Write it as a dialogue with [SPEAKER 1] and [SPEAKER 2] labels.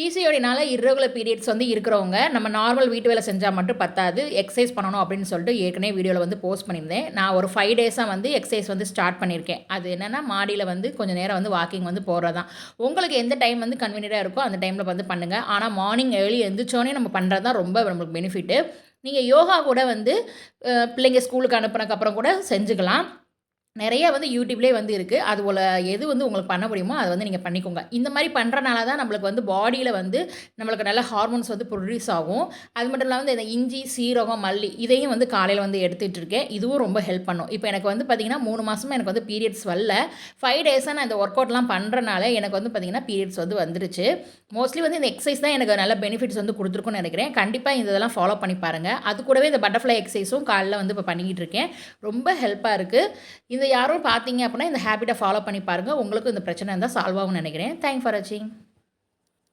[SPEAKER 1] பிசிஓடினால irregular periods வந்து இருக்கிறவங்க நம்ம நார்மல் வீட்டு வேலை செஞ்சால் மட்டும் பத்தாது எக்ஸசைஸ் பண்ணணும் அப்படின்னு சொல்லிட்டு ஏற்கனவே வீடியோவில் வந்து போஸ்ட் பண்ணியிருந்தேன். நான் ஒரு ஃபைவ் டேஸாக வந்து எக்ஸசைஸ் வந்து ஸ்டார்ட் பண்ணியிருக்கேன். அது என்னென்னா மாடியில் வந்து கொஞ்சம் நேரம் வந்து வாக்கிங் வந்து போகிறது தான் உங்களுக்கு எந்த டைம் வந்து கன்வீனியண்ட்டாக இருக்கோ அந்த டைமில் வந்து பண்ணுங்கள் ஆனால் மார்னிங் ஏர்லி எழுந்திரிச்சோன்னே நம்ம பண்ணுறது தான் ரொம்ப நம்மளுக்கு பெனிஃபிட்டு நீங்கள் யோகா கூட வந்து பிள்ளைங்க ஸ்கூலுக்கு அனுப்புனதுக்கப்புறம் கூட செஞ்சுக்கலாம். நிறைய வந்து யூடியூப்லேயே வந்து இருக்குது அது போல் எது வந்து உங்களுக்கு பண்ண முடியுமோ அதை வந்து நீங்கள் பண்ணிக்கோங்க. இந்த மாதிரி பண்ணுறனால தான் நம்மளுக்கு வந்து பாடியில் வந்து நம்மளுக்கு நல்ல ஹார்மோன்ஸ் வந்து ப்ரொடியூஸ் ஆகும். அது மட்டும் இல்லாமல் இந்த இஞ்சி சீரகம் மல்லி இதையும் வந்து காலையில் வந்து எடுத்துகிட்டு இருக்கேன். இதுவும் ரொம்ப ஹெல்ப் பண்ணும். இப்போ எனக்கு வந்து பார்த்திங்கன்னா மூணு மாதமாக எனக்கு வந்து பீரியட்ஸ் வரல. ஃபைவ் டேஸாக நான் இந்த ஒர்க் அவுட்லாம் பண்ணுறனால எனக்கு வந்து பார்த்திங்கன்னா பீரியட்ஸ் வந்து வந்துருச்சு. மோஸ்ட்லி வந்து இந்த எக்ஸசைஸ் தான் எனக்கு நல்ல பெனிஃபிட்ஸ் வந்து கொடுத்துருக்குன்னு நினைக்கிறேன். கண்டிப்பாக இந்த இதெல்லாம் ஃபாலோ பண்ணி பாருங்கள் அது கூடவே இந்த பட்டர்ஃப்ளை எக்ஸசைஸும் காலையில் வந்து இப்போ பண்ணிக்கிட்டு இருக்கேன். ரொம்ப ஹெல்ப்பாக இருக்குது இதை யாரும் பார்த்தீங்க அப்படின்னா இந்த ஹேபிட்டை ஃபாலோ பண்ணி பாருங்கள் உங்களுக்கு இந்த பிரச்சனை இருந்தால் சால்வ் ஆகும்னு நினைக்கிறேன். தேங்க் ஃபார் வாட்சிங்